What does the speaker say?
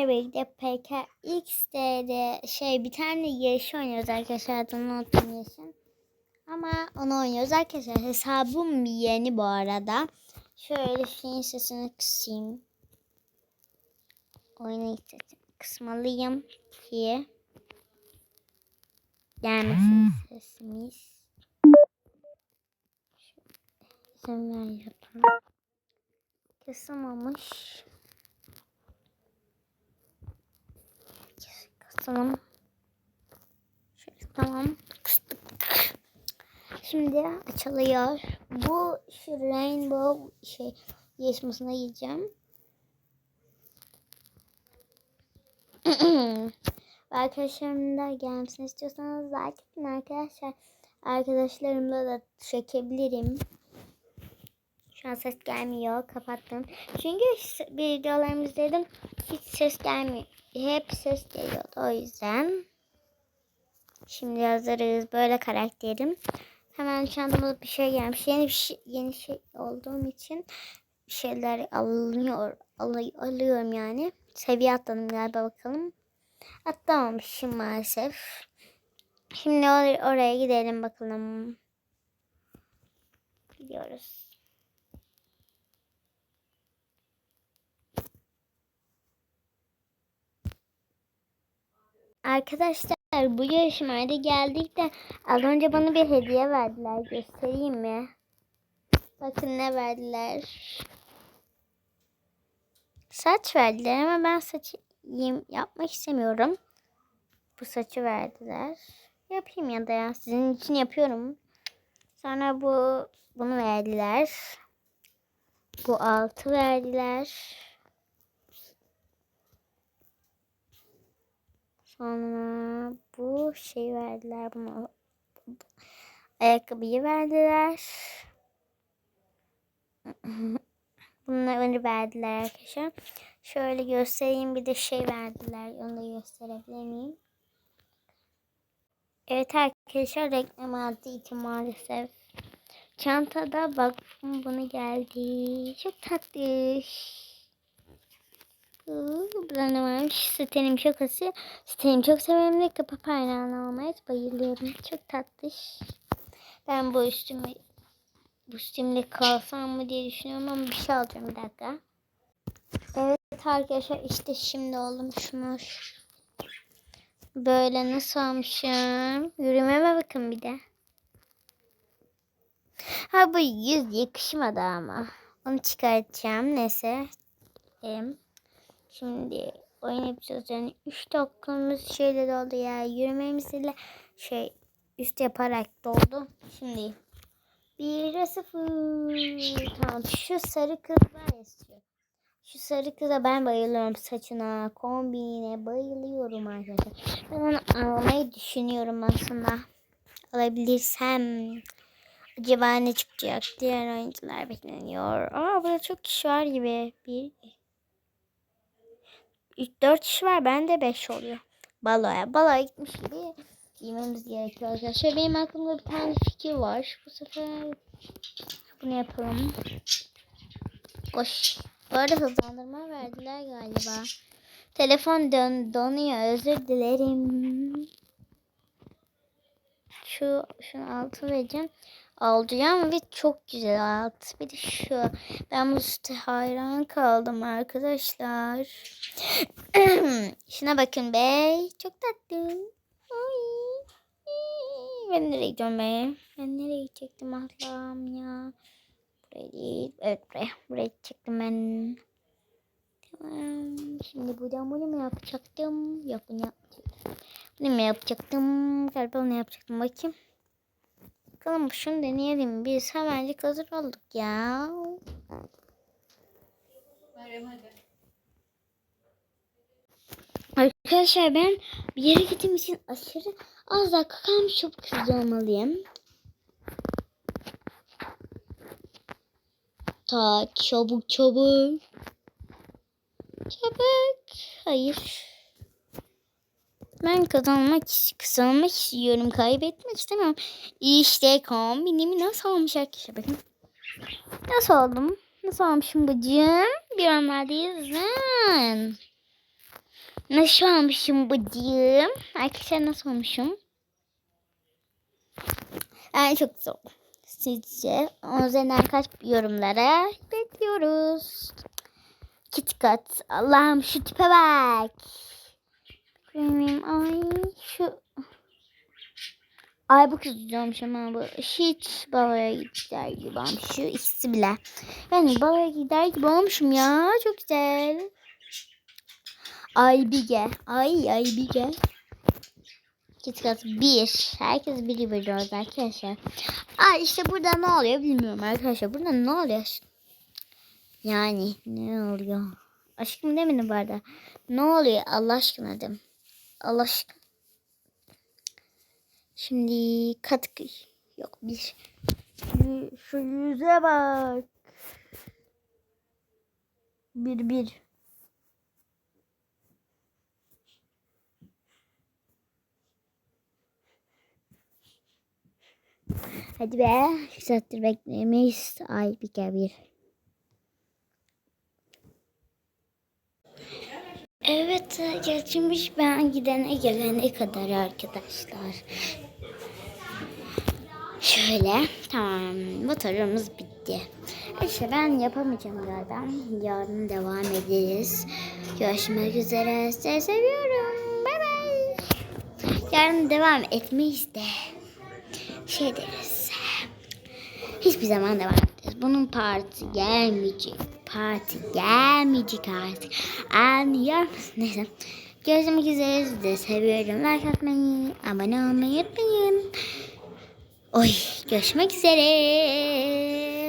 sizlerle birlikte PKX'de şey bir tane yarış oynuyoruz arkadaşlar adını unuttum yarışın. Ama onu oynuyoruz arkadaşlar. Hesabım yeni bu arada. Şöyle şeyin sesini kısayım. Oyunu kısmalıyım ki gelmesin sesimiz. İzin ver yapalım. Kısılmamış. Kısalım. Şöyle tamam. Kıstık. Şimdi açılıyor. Bu şu rainbow şey yarışmasına gideceğim. Arkadaşlarım da gelmesini istiyorsanız like atın arkadaşlar. Arkadaşlarımla da çekebilirim. Şu an ses gelmiyor. Kapattım. Çünkü videolarımı izledim. Hiç ses gelmiyor. Hep ses geliyordu o yüzden. Şimdi hazırız. Böyle karakterim. Hemen çantama bir şey gelmiş. Yeni bir şey, yeni şey olduğum için bir şeyler alınıyor. Al, alıyorum yani. Seviye atladım galiba bakalım. Atlamamışım maalesef. Şimdi or oraya gidelim bakalım. Gidiyoruz. Arkadaşlar bu yarışmaya geldik de az önce bana bir hediye verdiler. Göstereyim mi? Bakın ne verdiler. Saç verdiler ama ben saçı yapmak istemiyorum. Bu saçı verdiler. Yapayım ya da ya. Sizin için yapıyorum. Sonra bu bunu verdiler. Bu altı verdiler. Sonra bu şey verdiler. Bunu ayakkabıyı verdiler. Bunları verdiler arkadaşlar. Şöyle göstereyim bir de şey verdiler. Onu da gösterebilir miyim? Evet arkadaşlar reklam aldığı için maalesef. Çantada bak bunu geldi. Çok tatlı. Burada varmış? Sitenim şakası. Sitenim çok severim de kapı paynağını almaya bayılıyorum. Çok tatlış. Ben bu üstümü bu üstümle kalsam mı diye düşünüyorum ama bir şey alacağım bir dakika. Evet arkadaşlar işte şimdi oldum. Böyle nasıl almışım? Yürümeme bakın bir de. Ha bu yüz yakışmadı ama. Onu çıkartacağım. Neyse. Em. Şimdi oyun yapacağız. Yani 3 dakikamız şeyle doldu ya. Yürümemiz ile şey üst yaparak doldu. Şimdi 1'e 0. Tamam şu sarı kız var istiyor. Şu sarı kıza ben bayılıyorum saçına, kombinine bayılıyorum arkadaşlar. Ben onu almayı düşünüyorum aslında. Alabilirsem. Acaba ne çıkacak? Diğer oyuncular bekleniyor. Aa burada çok kişi var gibi. Bir, 4 kişi var. Ben de 5 oluyor. Baloya. Baloya gitmiş gibi giymemiz gerekiyor arkadaşlar. Benim aklımda bir tane fikir var. Bu sefer bunu yapalım. Koş. Bu arada hızlandırma verdiler galiba. Telefon dön donuyor. Özür dilerim. Şu şunu altı vereceğim. Alacağım ve çok güzel alt. Bir de şu. Ben bu üstte hayran kaldım arkadaşlar. Şuna bakın be. Çok tatlı. Ay. Ben nereye gidiyorum be? Ben nereye gidecektim Allah'ım ya. Buraya değil. Evet buraya. Buraya gidecektim ben. Tamam. Şimdi buradan bunu mu yapacaktım? Yok bunu yapmayacaktım. Bunu mu yapacaktım? Galiba bunu yapacaktım. Bakayım. Bakalım şunu deneyelim. Biz hemencik hazır olduk ya. Arkadaşlar ben bir yere gittiğim için aşırı az dakika kalmış çok hızlı olmalıyım. Ta çabuk çabuk. Çabuk. Hayır. Ben kazanmak, kazanmak istiyorum. Kaybetmek istemiyorum. İşte kombinimi nasıl olmuş arkadaşlar bakın. Nasıl oldum? Nasıl olmuşum bacım? Bir anlardayız lan. Nasıl olmuşum bacım? Arkadaşlar nasıl olmuşum? Yani çok oldu. Sizce onun üzerinden kaç yorumlara bekliyoruz. KitKat. Allah'ım şu tipe bak. Benim ay şu Ay bu kız güzelmiş ama bu hiç babaya gider gibi olmuş. Şu ikisi bile. Yani babaya gider gibi olmuşum ya. Çok güzel. Ay Bige. Ay ay Bige. KitKat bir. Herkes biri biliyor arkadaşlar. Aa işte burada ne oluyor bilmiyorum arkadaşlar. Burada ne oluyor? Yani ne oluyor? Aşkım demedim bu arada. Ne oluyor Allah aşkına dedim. Allah aşkına. Şimdi kat yok bir. Şu- Şu yüze bak. Bir bir. Hadi be. Saattir beklemiş. Ay bir kere bir. Evet geçmiş ben gidene gelene kadar arkadaşlar. Şöyle tamam bu turumuz bitti. İşte ben yapamayacağım galiba. Yarın devam ederiz. Görüşmek üzere. Sizi seviyorum. Bay bay. Yarın devam etmeyiz de. Şey deriz. Hiçbir zaman devam ederiz. Bunun partisi gelmeyecek. Parti gelmeyecek artık. Anlıyor musun? Neyse. Görüşmek üzere. Sizi de seviyorum. Like atmayı, abone olmayı unutmayın. Oy görüşmek üzere.